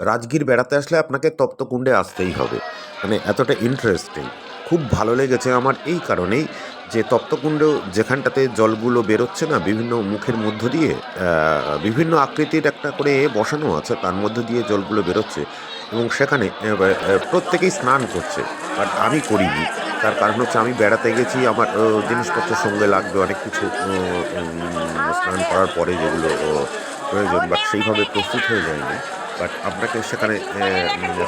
রাজগীর বেড়াতে আসলে আপনাকে তপ্তকুণ্ডে আসতেই হবে। মানে এতটা ইন্টারেস্টিং খুব ভালো লেগেছে আমার এই কারণেই যে তপ্তকুণ্ড যেখানটাতে জলগুলো বেরোচ্ছে না বিভিন্ন মুখের মধ্য দিয়ে বিভিন্ন আকৃতির একটা করে বসানো আছে তার মধ্য দিয়ে জলগুলো বেরোচ্ছে এবং সেখানে প্রত্যেকেই স্নান করছে। বাট আমি করিনি। তার কারণ হচ্ছে আমি বেড়াতে গেছি আমার আহ, জিনিসপত্র সঙ্গে লাগবে অনেক কিছু স্নান করার পরে যেগুলো প্রয়োজন বাট সেইভাবে প্রস্তুত হয়ে যায়নি বাট আপনাকে সেখানে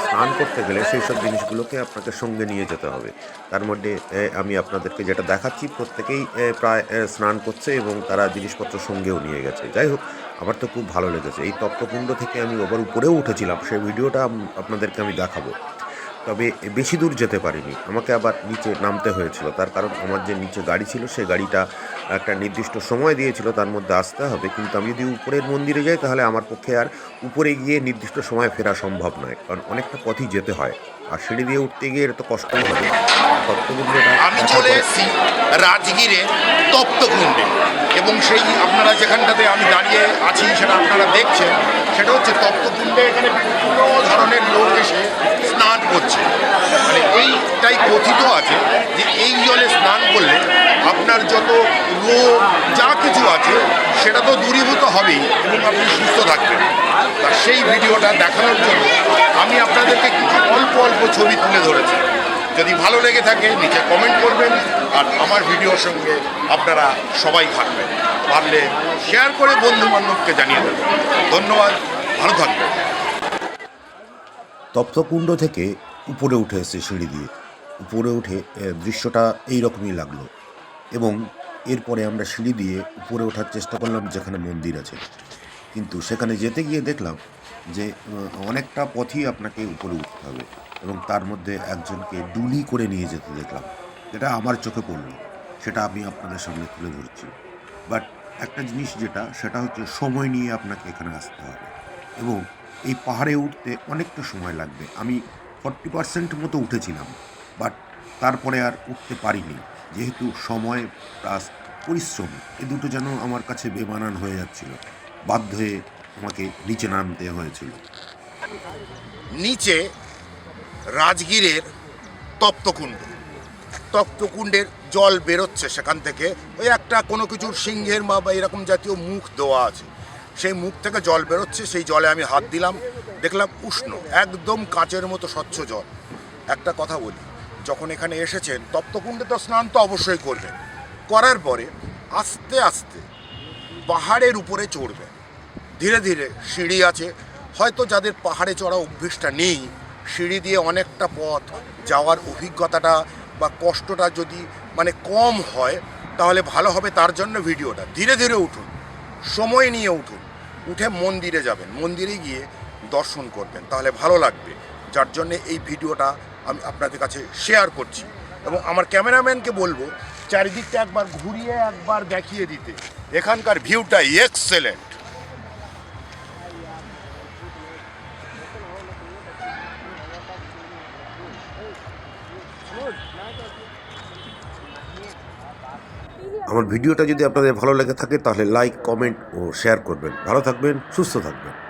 স্নান করতে গেলে সেই সব জিনিসগুলোকে আপনাকে সঙ্গে নিয়ে যেতে হবে। তার মধ্যে আমি আপনাদেরকে যেটা দেখাচ্ছি, প্রত্যেকেই প্রায় স্নান করছে এবং তারা জিনিসপত্র সঙ্গেও নিয়ে গেছে। যাই হোক, আমার তো খুব ভালো লেগেছে। এই তপ্তকুণ্ড থেকে আমি আবার উপরেও উঠেছিলাম। সেই ভিডিওটা আপনাদেরকে আমি দেখাবো। তবে বেশি দূর যেতে পারিনি। আমাকে আবার নিচে নামতে হয়েছিল। তার কারণ আমার যে নিচে গাড়ি ছিল সেই গাড়িটা একটা নির্দিষ্ট সময় দিয়েছিল তার মধ্যে আসতে হবে। কিন্তু আমি যদি উপরের মন্দিরে যাই তাহলে আমার পক্ষে আর উপরে গিয়ে নির্দিষ্ট সময় ফেরা সম্ভব নয় কারণ অনেকটা পথই যেতে হয়। আর সিঁড়ি দিয়ে উঠতে গিয়ে এটা তো কষ্টই হবে। আমি চলে এসেছি রাজগীরে তপ্তকুণ্ডে। এবং সেই আপনারা যেখানটাতে আমি দাঁড়িয়ে আছি সেটা আপনারা দেখছেন সেটা হচ্ছে তপ্তকুণ্ডে। এখানে বিভিন্ন ধরনের লোক এসে স্নান করছে মানে এইটাই কথিত আছে যে এই জলে স্নান করলে আপনার যত রোগ, যা কিছু আছে, সেটা তো দূরীভূত হবেই এবং আপনি সুস্থ থাকবেন। তা সেই ভিডিওটা দেখানোর জন্য আমি আপনাদেরকে কিছু অল্প অল্প ছবি তুলে ধরেছি। যদি ভালো লেগে থাকে, নিচে কমেন্ট করবেন আর আমার ভিডিওর সঙ্গে আপনারা সবাই থাকবেন। পারলে শেয়ার করে বন্ধু বান্ধবকে জানিয়ে দেবেন। ধন্যবাদ, ভালো থাকবেন। তপ্তকুণ্ড থেকে উপরে উঠে এসেছে সিঁড়ি দিয়ে। উপরে উঠে দৃশ্যটা এই রকমই লাগল এবং এরপরে আমরা সিঁড়ি দিয়ে উপরে ওঠার চেষ্টা করলাম যেখানে মন্দির আছে। কিন্তু সেখানে যেতে গিয়ে দেখলাম যে অনেকটা পথই আপনাকে উপরে উঠতে হবে এবং তার মধ্যে একজনকে ডুলি করে নিয়ে যেতে দেখলাম। যেটা আমার চোখে পড়ল, সেটা আমি আপনাদের সামনে তুলে ধরছি। বাট একটা জিনিস যেটা, সেটা হচ্ছে সময় নিয়ে আপনাকে এখানে আসতে হবে এবং এই পাহাড়ে উঠতে অনেকটা সময় লাগবে। আমি ফর্টি পার্সেন্ট মতো উঠেছিলাম। বাট তারপরে আর উঠতে পারিনি। যেহেতু সময় প্লাস পরিশ্রম, এ দুটো যেন আমার কাছে বেমানান হয়ে যাচ্ছিল। বাধ্য হয়ে আমাকে নিচে নামতে হয়েছিল। নিচে রাজগীরের তপ্তকুণ্ড। তপ্তকুণ্ডের জল বেরোচ্ছে সেখান থেকে। ওই একটা কোনো কিছুর সিংহের বা বা এরকম জাতীয় মুখ দেওয়া আছে। সেই মুখ থেকে জল বেরোচ্ছে, সেই জলে আমি হাত দিলাম। দেখলাম উষ্ণ, একদম কাঁচের মতো স্বচ্ছ জল। একটা কথা বলি যখন এখানে এসেছেন তপ্তকুণ্ডে তো স্নান তো অবশ্যই করবেন। করার পরে আস্তে আস্তে পাহাড়ের উপরে চড়বেন। ধীরে ধীরে সিঁড়ি আছে। হয়তো যাদের পাহাড়ে চড়া অভ্যেসটা নেই, সিঁড়ি দিয়ে অনেকটা পথ যাওয়ার অভিজ্ঞতাটা বা কষ্টটা যদি মানে কম হয়, তাহলে ভালো হবে তার জন্য ভিডিওটা। ধীরে ধীরে উঠুন। সময় নিয়ে উঠুন। উঠে মন্দিরে যাবেন। মন্দিরে গিয়ে দর্শন করবেন। তাহলে ভালো লাগবে। যার জন্য এই ভিডিওটা আমি আপনাদের কাছে শেয়ার করছি। এবং আমার ক্যামেরাম্যানকে বলব, চারিদিকটা একবার ঘুরিয়ে, একবার দেখিয়ে দিতে। এখানকার ভিউটা এক্সেলেন্ট আমার ভিডিওটা যদি আপনাদের ভালো লেগে থাকে, তাহলে লাইক কমেন্ট ও শেয়ার করবেন। ভালো থাকবেন, সুস্থ থাকবেন।